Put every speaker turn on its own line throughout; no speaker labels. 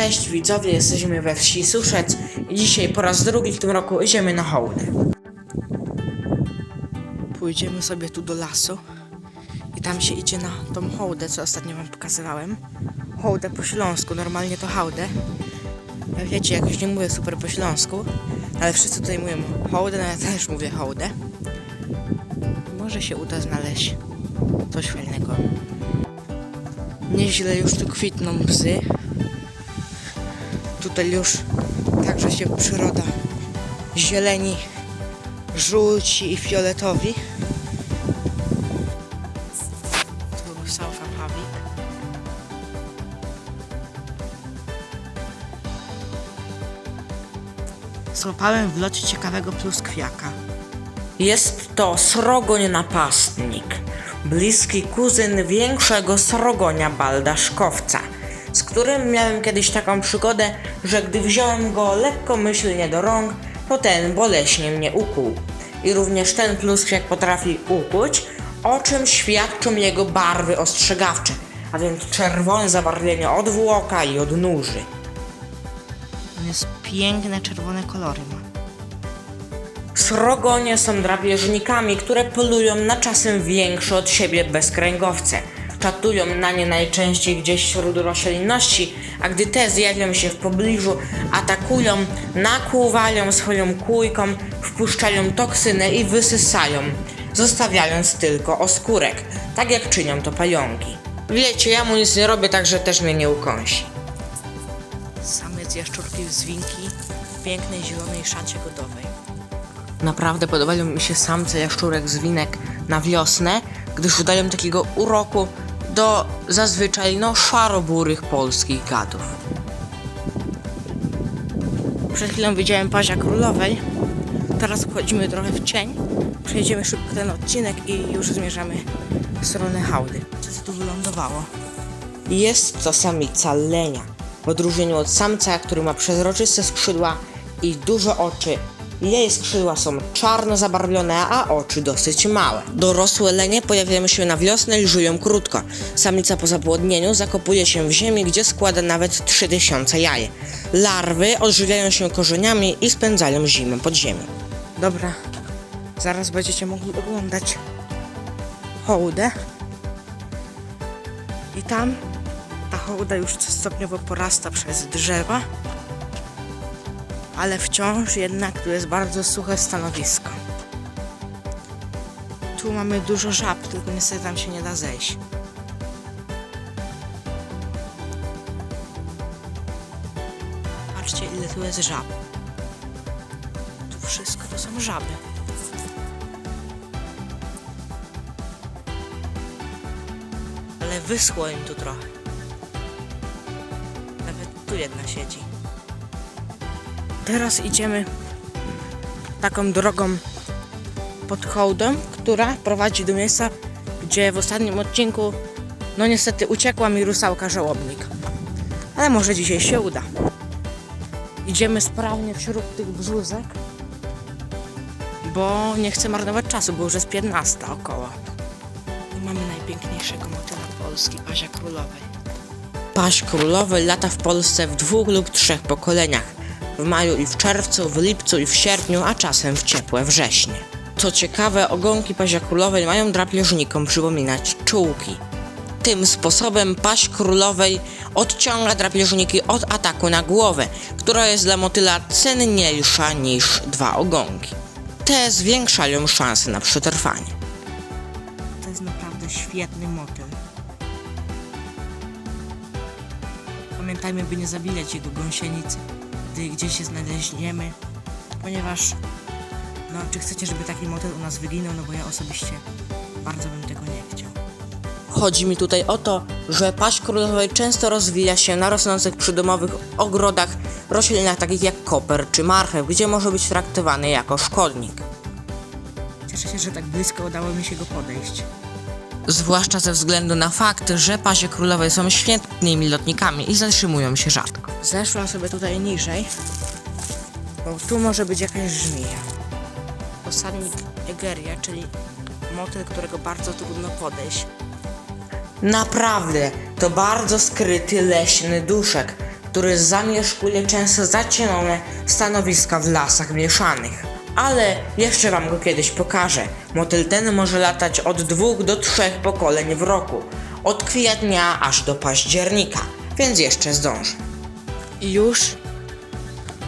Cześć widzowie, jesteśmy we wsi Suszec i dzisiaj po raz drugi w tym roku idziemy na hołdę. Pójdziemy sobie tu do lasu i tam się idzie na tą hołdę, co ostatnio wam pokazywałem. Hołdę po śląsku, normalnie to hołdę. Ja wiecie, jakoś nie mówię super po śląsku, ale wszyscy tutaj mówią hołdę, no ja też mówię hołdę. Może się uda znaleźć coś fajnego. Nieźle już tu kwitną bzy. Tutaj już także się przyroda zieleni, żółci i fioletowi. Tu Saufa Pawik. Złapałem w locie ciekawego pluskwiaka. Jest to srogoń napastnik, bliski kuzyn większego srogonia baldaszkowca, którym miałem kiedyś taką przygodę, że gdy wziąłem go lekkomyślnie do rąk, to ten boleśnie mnie ukuł. I również ten pluskwiak potrafi ukuć, o czym świadczą jego barwy ostrzegawcze, a więc czerwone zabarwienie odwłoka i odnóży. On jest piękne czerwone kolory ma. Srogonie są drapieżnikami, które polują na czasem większe od siebie bezkręgowce. Czatują na nie najczęściej gdzieś wśród roślinności, a gdy te zjawią się w pobliżu, atakują, nakłuwają swoją kujką, wpuszczają toksynę i wysysają, zostawiając tylko oskórek, tak jak czynią to pająki. Wiecie, ja mu nic nie robię, także też mnie nie ukąsi. Samiec jaszczurki z winki w pięknej zielonej szacie godowej. Naprawdę podobają mi się samce jaszczurek z winek na wiosnę, gdyż dodają takiego uroku do zazwyczaj no szaroburych polskich gadów. Przed chwilą widziałem pazia królowej. Teraz wchodzimy trochę w cień. Przejdziemy szybko ten odcinek i już zmierzamy w stronę hałdy. Co tu wylądowało? Jest to samica lenia. W odróżnieniu od samca, który ma przezroczyste skrzydła i duże oczy, jej skrzydła są czarno zabarwione, a oczy dosyć małe. Dorosłe lenie pojawiają się na wiosnę i żyją krótko. Samica po zapłodnieniu zakopuje się w ziemi, gdzie składa nawet 3000 jaj. Larwy odżywiają się korzeniami i spędzają zimę pod ziemią. Dobra, zaraz będziecie mogli oglądać hołdę. I tam ta hołda już stopniowo porasta przez drzewa, ale wciąż jednak tu jest bardzo suche stanowisko. Tu mamy dużo żab, tylko niestety tam się nie da zejść. Patrzcie ile tu jest żab. Tu wszystko to są żaby. Ale wyschło im tu trochę. Nawet tu jedna siedzi. Teraz idziemy taką drogą pod hołdą, która prowadzi do miejsca, gdzie w ostatnim odcinku, no niestety uciekła mi rusałka żałobnik. Ale może dzisiaj się uda. Idziemy sprawnie wśród tych brzózek, bo nie chcę marnować czasu, bo już jest 15 około. I mamy najpiękniejszego motyla Polski, Pazia Królowej. Paź królowej lata w Polsce w dwóch lub trzech pokoleniach. W maju i w czerwcu, w lipcu i w sierpniu, a czasem w ciepłe wrześnie. Co ciekawe, ogonki pazia królowej mają drapieżnikom przypominać czułki. Tym sposobem paść królowej odciąga drapieżniki od ataku na głowę, która jest dla motyla cenniejsza niż dwa ogonki. Te zwiększają szanse na przetrwanie. To jest naprawdę świetny motyl. Pamiętajmy, by nie zabijać jego gąsienicy, gdy gdzieś się znaleźniemy, ponieważ no, czy chcecie, żeby taki motyl u nas wyginął, no bo ja osobiście bardzo bym tego nie chciał. Chodzi mi tutaj o to, że paść królowej często rozwija się na rosnących przy domowych ogrodach roślinach takich jak koper czy marchew, gdzie może być traktowany jako szkodnik. Cieszę się, że tak blisko udało mi się go podejść. Zwłaszcza ze względu na fakt, że pazie królowe są świetnymi lotnikami i zatrzymują się rzadko. Zeszła sobie tutaj niżej, bo tu może być jakaś żmija. Osadnik Egeria, czyli motyl, którego bardzo trudno podejść. Naprawdę, to bardzo skryty leśny duszek,
który zamieszkuje często zacienione stanowiska w lasach mieszanych. Ale jeszcze wam go kiedyś pokażę. Motyl ten może latać od dwóch do trzech pokoleń w roku. Od kwietnia aż do października, więc jeszcze zdąży. I już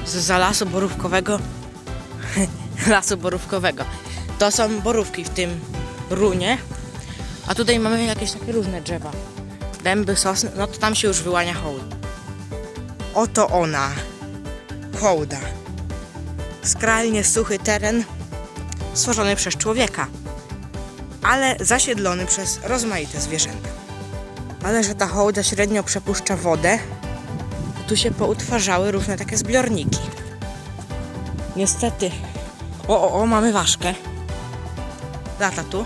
z lasu borówkowego lasu borówkowego. To są borówki w tym runie, a tutaj mamy jakieś takie różne drzewa. Dęby, sosny, no to tam się już wyłania hołd. Oto ona, hołda. Skrajnie suchy teren stworzony przez człowieka, ale zasiedlony przez rozmaite zwierzęta. Ale że ta hołda średnio przepuszcza wodę, tu się poutwarzały różne takie zbiorniki. Niestety. O, o, o, mamy ważkę. Lata tu.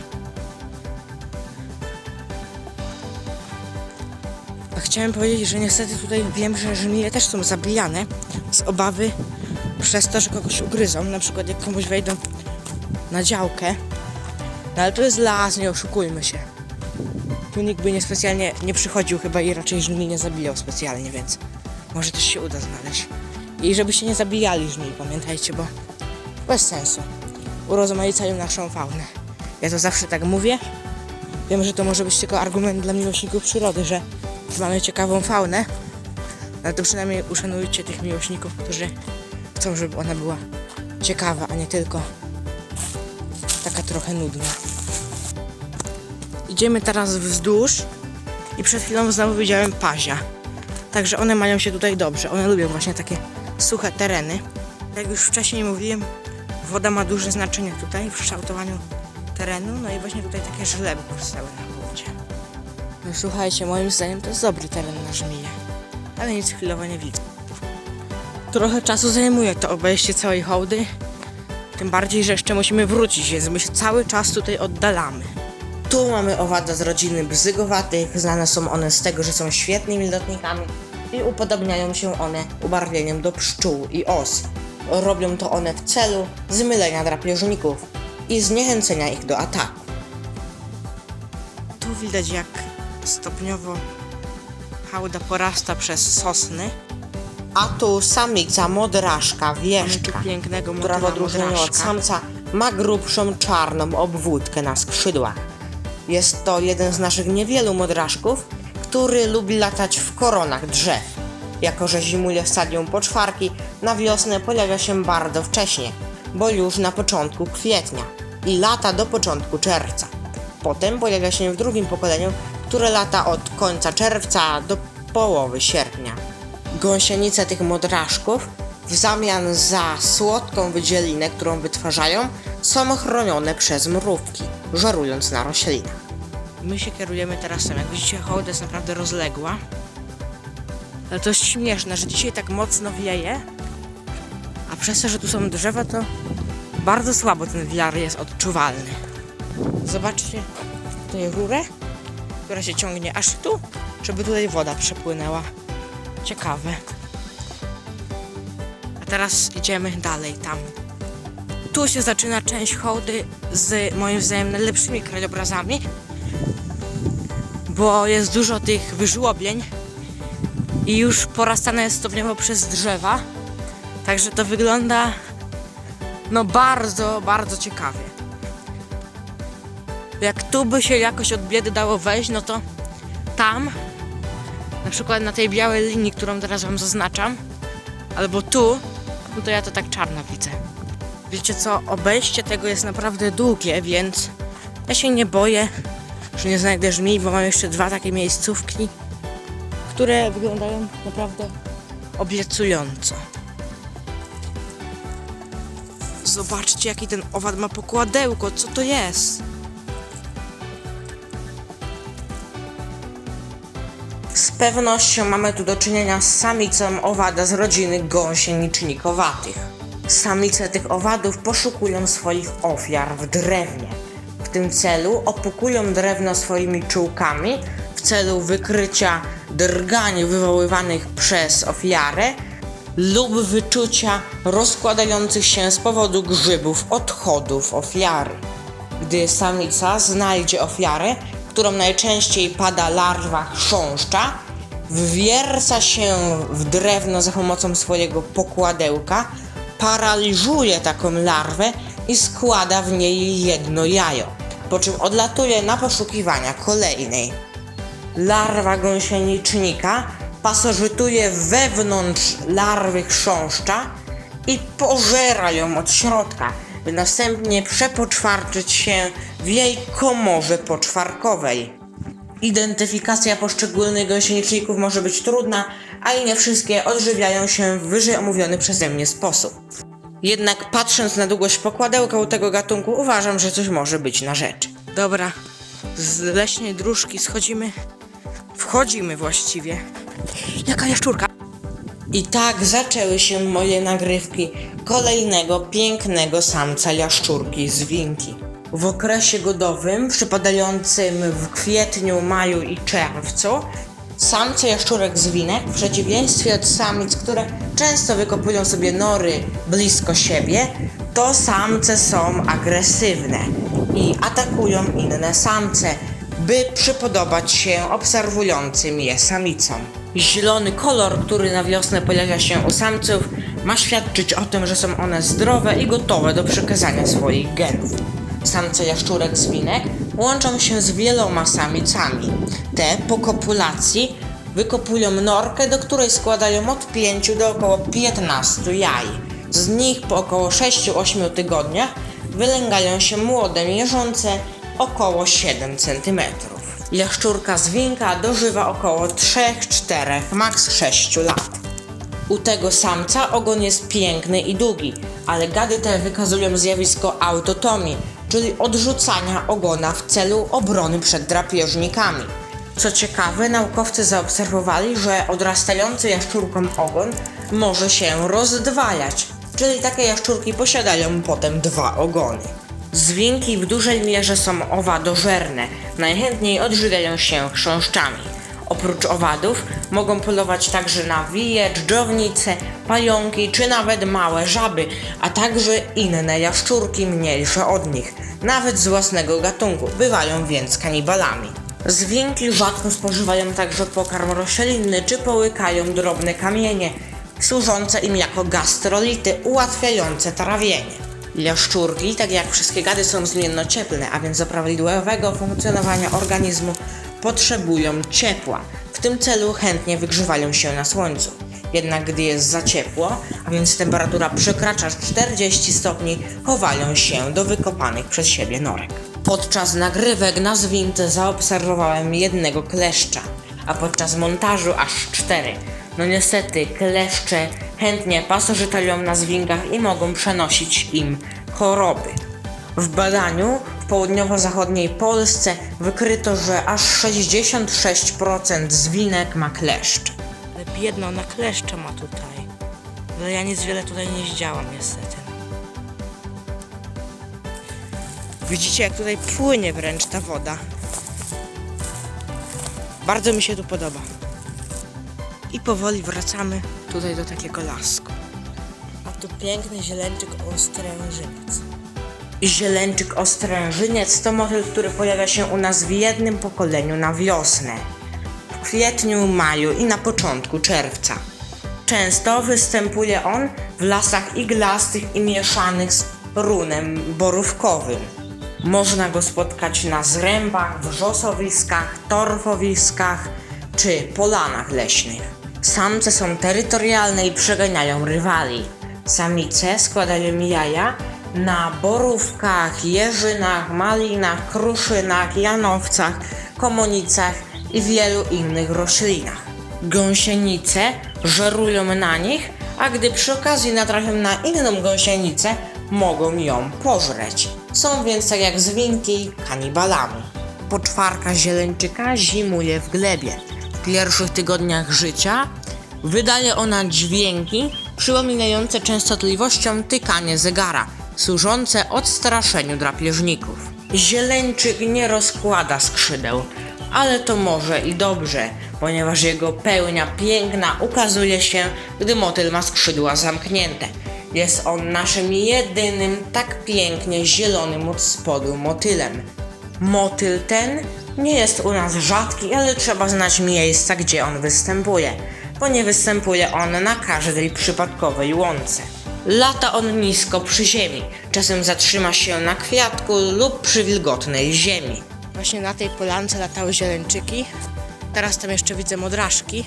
A chciałem powiedzieć, że niestety tutaj wiem, że żmije też są zabijane z obawy przez to, że kogoś ugryzą. Na przykład jak komuś wejdą na działkę. No ale to jest las, nie oszukujmy się. Tu nikt by niespecjalnie nie przychodził chyba i raczej żmii nie zabijał specjalnie, więc może też się uda znaleźć. I żebyście nie zabijali żmii, pamiętajcie, bo bez sensu. Urozmaicają naszą faunę. Ja to zawsze tak mówię. Wiem, że to może być tylko argument dla miłośników przyrody, że mamy ciekawą faunę, ale to przynajmniej uszanujcie tych miłośników, którzy chcą, żeby ona była ciekawa, a nie tylko taka trochę nudna. Idziemy teraz wzdłuż i przed chwilą znowu widziałem pazia. Także one mają się tutaj dobrze. One lubią właśnie takie suche tereny. Jak już wcześniej mówiłem, woda ma duże znaczenie tutaj w kształtowaniu terenu. No i właśnie tutaj takie żleby powstały na wodzie. No słuchajcie, moim zdaniem to jest dobry teren na żmiję. Ale nic chwilowo nie widzę. Trochę czasu zajmuje to obejście całej hołdy. Tym bardziej, że jeszcze musimy wrócić, więc my się cały czas tutaj oddalamy. Tu mamy owada z rodziny bzygowatych. Znane są one z tego, że są świetnymi lotnikami i upodobniają się one ubarwieniem do pszczół i os. Robią to one w celu zmylenia drapieżników i zniechęcenia ich do ataku. Tu widać jak stopniowo hałda porasta przez sosny. A tu samica modraszka wieszczka, pięknego która w odróżnieniu od samca ma grubszą czarną obwódkę na skrzydłach. Jest to jeden z naszych niewielu modraszków, który lubi latać w koronach drzew. Jako, że zimuje w stadium poczwarki, na wiosnę pojawia się bardzo wcześnie, bo już na początku kwietnia i lata do początku czerwca. Potem pojawia się w drugim pokoleniu, które lata od końca czerwca do połowy sierpnia. Gąsienice tych modraszków w zamian za słodką wydzielinę, którą wytwarzają, są chronione przez mrówki, żerując na roślinach. My się kierujemy teraz tam. Jak widzicie, hołda jest naprawdę rozległa. Ale to jest śmieszne, że dzisiaj tak mocno wieje, a przez to, że tu są drzewa, to bardzo słabo ten wiatr jest odczuwalny. Zobaczcie tutaj rurę, która się ciągnie aż tu, żeby tutaj woda przepłynęła. Ciekawe. Teraz idziemy dalej tam. Tu się zaczyna część hołdy z moim zdaniem najlepszymi krajobrazami, bo jest dużo tych wyżłobień i już porastane jest stopniowo przez drzewa. Także to wygląda no bardzo, bardzo ciekawie. Jak tu by się jakoś od biedy dało wejść, no to tam, na przykład na tej białej linii, którą teraz wam zaznaczam, albo tu, no to ja to tak czarno widzę. Wiecie co, obejście tego jest naprawdę długie, więc ja się nie boję, że nie znajdę żmij, bo mam jeszcze dwa takie miejscówki, które wyglądają naprawdę obiecująco. Zobaczcie, jaki ten owad ma pokładełko, co to jest? Pewnością mamy tu do czynienia z samicą owada z rodziny gąsienicznikowych. Samice tych owadów poszukują swoich ofiar w drewnie. W tym celu opukują drewno swoimi czułkami w celu wykrycia drgań wywoływanych przez ofiarę lub wyczucia rozkładających się z powodu grzybów odchodów ofiary. Gdy samica znajdzie ofiarę, którą najczęściej pada larwa chrząszcza,
wwierca się w drewno za pomocą swojego pokładełka, paraliżuje taką larwę i składa w niej jedno jajo, po czym odlatuje na poszukiwania kolejnej. Larwa gąsienicznika pasożytuje wewnątrz larwy chrząszcza i pożera ją od środka, by następnie przepoczwarczyć się w jej komorze poczwarkowej. Identyfikacja poszczególnych gąsieniczników może być trudna, a i nie wszystkie odżywiają się w wyżej omówiony przeze mnie sposób. Jednak patrząc na długość pokładełka u tego gatunku, uważam, że coś może być na rzecz.
Dobra, z leśnej dróżki schodzimy. Wchodzimy właściwie. Jaka jaszczurka?
I tak zaczęły się moje nagrywki kolejnego pięknego samca jaszczurki z winki. W okresie godowym, przypadającym w kwietniu, maju i czerwcu, samce jaszczurek z winek, w przeciwieństwie od samic, które często wykopują sobie nory blisko siebie, to samce są agresywne i atakują inne samce, by przypodobać się obserwującym je samicom. Zielony kolor, który na wiosnę pojawia się u samców, ma świadczyć o tym, że są one zdrowe i gotowe do przekazania swoich genów. Samce jaszczurek z winek łączą się z wieloma samicami. Te po kopulacji wykopują norkę, do której składają od 5 do około 15 jaj. Z nich po około 6-8 tygodniach wylęgają się młode, mierzące około 7 cm. Jaszczurka z winka dożywa około 3-4, maks 6 lat. U tego samca ogon jest piękny i długi, ale gady te wykazują zjawisko autotomii, czyli odrzucania ogona w celu obrony przed drapieżnikami. Co ciekawe, naukowcy zaobserwowali, że odrastający jaszczurkom ogon może się rozdwajać, czyli takie jaszczurki posiadają potem dwa ogony. Zwinki w dużej mierze są owadożerne, najchętniej odżywiają się chrząszczami. Oprócz owadów mogą polować także na wije, dżdżownice, pająki czy nawet małe żaby, a także inne jaszczurki mniejsze od nich, nawet z własnego gatunku, bywają więc kanibalami. Zwinki rzadko spożywają także pokarm roślinny czy połykają drobne kamienie, służące im jako gastrolity ułatwiające trawienie. Jaszczurki, tak jak wszystkie gady, są zmiennocieplne, a więc do prawidłowego funkcjonowania organizmu potrzebują ciepła. W tym celu chętnie wygrzewają się na słońcu. Jednak gdy jest za ciepło, a więc temperatura przekracza 40 stopni, chowają się do wykopanych przez siebie norek. Podczas nagrywek na zwince zaobserwowałem jednego kleszcza, a podczas montażu aż cztery. No niestety, kleszcze chętnie pasożytują na zwinkach i mogą przenosić im choroby. W badaniu południowo-zachodniej Polsce wykryto, że aż 66% zwinek ma kleszcz.
Ale biedno, na kleszcze ma tutaj. Ale ja nic wiele tutaj nie zdziałam niestety. Widzicie jak tutaj płynie wręcz ta woda. Bardzo mi się tu podoba. I powoli wracamy tutaj do takiego lasku. A tu piękny zielęczyk ostrężyniec.
Zielęczyk ostrężyniec to motyl, który pojawia się u nas w jednym pokoleniu na wiosnę. W kwietniu, maju i na początku czerwca. Często występuje on w lasach iglastych i mieszanych z runem borówkowym. Można go spotkać na zrębach, wrzosowiskach, torfowiskach czy polanach leśnych. Samce są terytorialne i przeganiają rywali. Samice składają jaja na borówkach, jeżynach, malinach, kruszynach, janowcach, komonicach i wielu innych roślinach. Gąsienice żerują na nich, a gdy przy okazji natrafią na inną gąsienicę, mogą ją pożreć. Są więc tak jak zwinki kanibalami. Poczwarka zieleńczyka zimuje w glebie. W pierwszych tygodniach życia wydaje ona dźwięki przypominające częstotliwością tykanie zegara, służące odstraszeniu drapieżników. Zieleńczyk nie rozkłada skrzydeł, ale to może i dobrze, ponieważ jego pełnia piękna ukazuje się, gdy motyl ma skrzydła zamknięte. Jest on naszym jedynym tak pięknie zielonym od spodu motylem. Motyl ten nie jest u nas rzadki, ale trzeba znać miejsca, gdzie on występuje, bo nie występuje on na każdej przypadkowej łące. Lata on nisko przy ziemi, czasem zatrzyma się na kwiatku lub przy wilgotnej ziemi.
Właśnie na tej polance latały zieleńczyki. Teraz tam jeszcze widzę modraszki.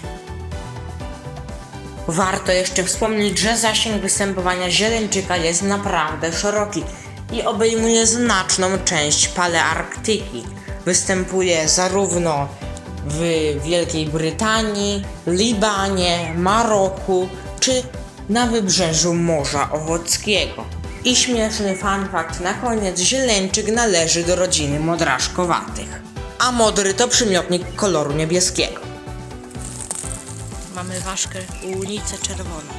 Warto jeszcze wspomnieć, że zasięg występowania zieleńczyka jest naprawdę szeroki i obejmuje znaczną część Palearktyki. Występuje zarówno w Wielkiej Brytanii, Libanie, Maroku czy na wybrzeżu Morza Ochockiego. I śmieszny fun fact na koniec, zieleńczyk należy do rodziny modraszkowatych. A modry to przymiotnik koloru niebieskiego.
Mamy ważkę łunicę czerwoną.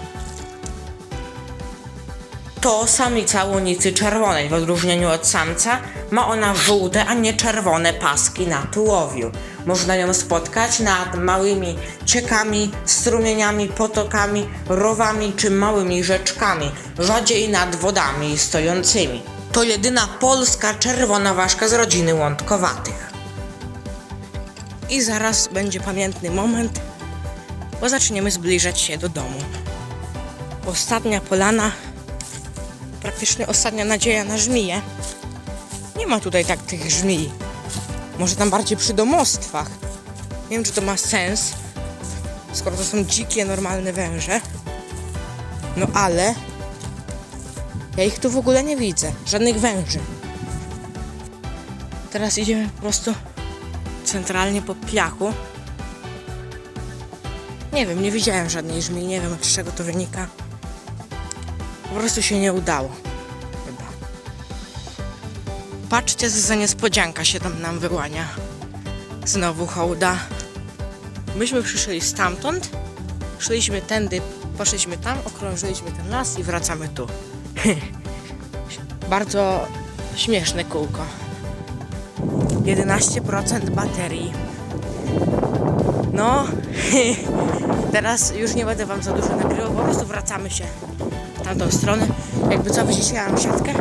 To samica łunicy czerwonej, w odróżnieniu od samca, ma ona żółte, a nie czerwone paski na tułowiu. Można ją spotkać nad małymi ciekami, strumieniami, potokami, rowami czy małymi rzeczkami, rzadziej nad wodami stojącymi. To jedyna polska czerwona ważka z rodziny łądkowatych.
I zaraz będzie pamiętny moment, bo zaczniemy zbliżać się do domu. Ostatnia polana, praktycznie ostatnia nadzieja na żmiję. Nie ma tutaj tak tych żmij. Może tam bardziej przy domostwach. Nie wiem, czy to ma sens, skoro to są dzikie, normalne węże. No ale ja ich tu w ogóle nie widzę. Żadnych węży. Teraz idziemy po prostu centralnie po piachu. Nie wiem, nie widziałem żadnej żmii, nie wiem z czego to wynika. Po prostu się nie udało. Patrzcie, za niespodzianka się tam nam wyłania. Znowu hołda. Myśmy przyszli stamtąd, szliśmy tędy, poszliśmy tam, okrążyliśmy ten las i wracamy tu. Bardzo śmieszne kółko. 11% baterii. No, teraz już nie będę wam za dużo nagrywał, po prostu wracamy się w tamtą stronę. Jakby co, mam siatkę.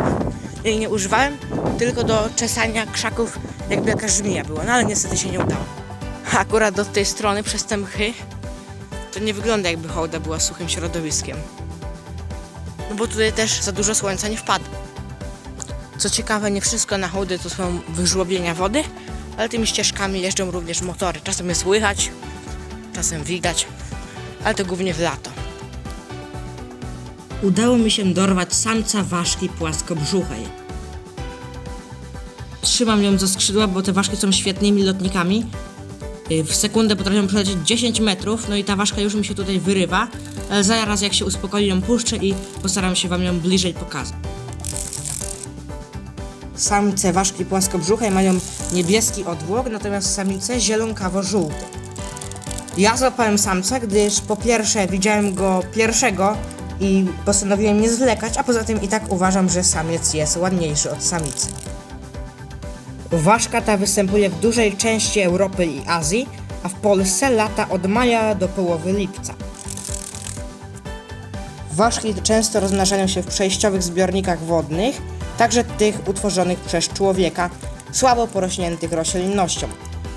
Jej nie używałem, tylko do czesania krzaków, jakby jakaś żmija była, no ale niestety się nie udało. Akurat do tej strony, przez te mchy, to nie wygląda jakby hołda była suchym środowiskiem. No bo tutaj też za dużo słońca nie wpada. Co ciekawe, nie wszystko na hołdy to są wyżłobienia wody, ale tymi ścieżkami jeżdżą również motory. Czasem je słychać, czasem widać, ale to głównie w lato. Udało mi się dorwać samca ważki płaskobrzuchej. Trzymam ją za skrzydła, bo te ważki są świetnymi lotnikami. Y, W sekundę potrafią przelecieć 10 metrów, no i ta ważka już mi się tutaj wyrywa, ale zaraz jak się uspokoi ją puszczę i postaram się wam ją bliżej pokazać. Samice ważki płaskobrzuchej mają niebieski odwłok, natomiast samice zielonkawo-żółty. Ja złapałem samca, gdyż po pierwsze widziałem go pierwszego i postanowiłem nie zwlekać, a poza tym i tak uważam, że samiec jest ładniejszy od samicy. Ważka ta występuje w dużej części Europy i Azji, a w Polsce lata od maja do połowy lipca. Ważki często rozmnażają się w przejściowych zbiornikach wodnych, także tych utworzonych przez człowieka, słabo porośniętych roślinnością.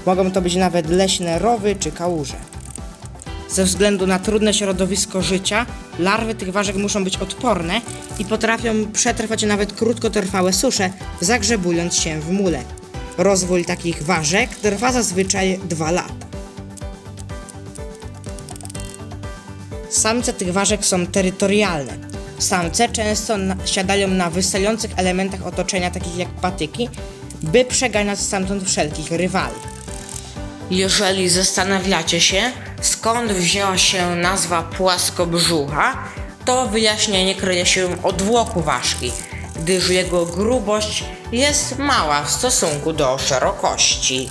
Mogą to być nawet leśne rowy czy kałuże. Ze względu na trudne środowisko życia, larwy tych ważek muszą być odporne i potrafią przetrwać nawet krótkotrwałe susze, zagrzebując się w mule. Rozwój takich ważek trwa zazwyczaj 2 lata. Samce tych ważek są terytorialne. Samce często siadają na wystających elementach otoczenia, takich jak patyki, by przeganiać stamtąd wszelkich rywali. Jeżeli zastanawiacie się, skąd wzięła się nazwa płaskobrzucha, to wyjaśnienie kryje się w odwłoku ważki, gdyż jego grubość jest mała w stosunku do szerokości.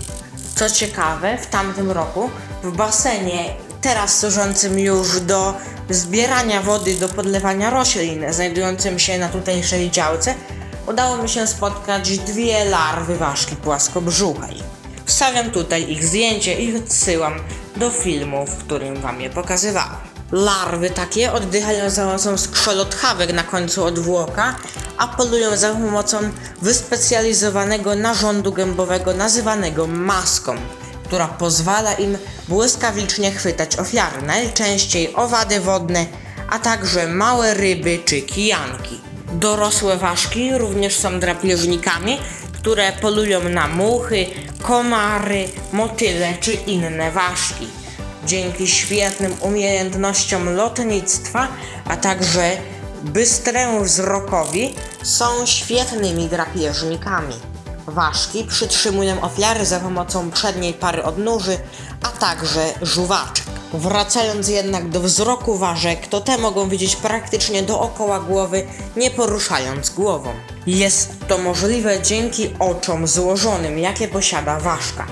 Co ciekawe, w tamtym roku w basenie, teraz służącym już do zbierania wody do podlewania roślin, znajdującym się na tutejszej działce, udało mi się spotkać dwie larwy ważki płaskobrzuchej. Wstawiam tutaj ich zdjęcie i odsyłam do filmu, w którym wam je pokazywałem. Larwy takie oddychają za pomocą skrzolotchawek na końcu odwłoka,
a polują za pomocą wyspecjalizowanego narządu gębowego nazywanego maską, która pozwala im błyskawicznie chwytać ofiary, najczęściej owady wodne, a także małe ryby czy kijanki. Dorosłe ważki również są drapieżnikami, które polują na muchy, komary, motyle czy inne ważki. Dzięki świetnym umiejętnościom lotnictwa, a także bystremu wzrokowi, są świetnymi drapieżnikami. Ważki przytrzymują ofiary za pomocą przedniej pary odnóży, a także żuwaczek. Wracając jednak do wzroku ważek, to te mogą widzieć praktycznie dookoła głowy, nie poruszając głową. Jest to możliwe dzięki oczom złożonym, jakie posiada ważka.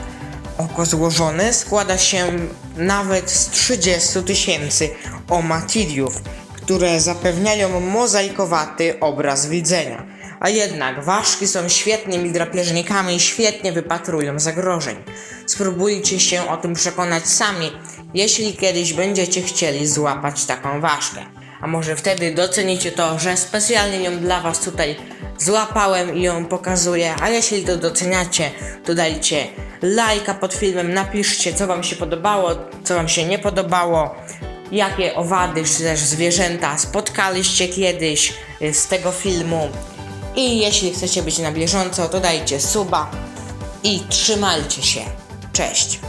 Oko złożone składa się nawet z 30 tysięcy omatidiów, które zapewniają mozaikowaty obraz widzenia. A jednak ważki są świetnymi drapieżnikami i świetnie wypatrują zagrożeń. Spróbujcie się o tym przekonać sami, jeśli kiedyś będziecie chcieli złapać taką ważkę. A może wtedy docenicie to, że specjalnie ją dla Was tutaj złapałem i ją pokazuję. A jeśli to doceniacie, to dajcie lajka pod filmem, napiszcie co Wam się podobało, co Wam się nie podobało, jakie owady czy też zwierzęta spotkaliście kiedyś y, z tego filmu. I jeśli chcecie być na bieżąco, to dajcie suba i trzymajcie się. Cześć!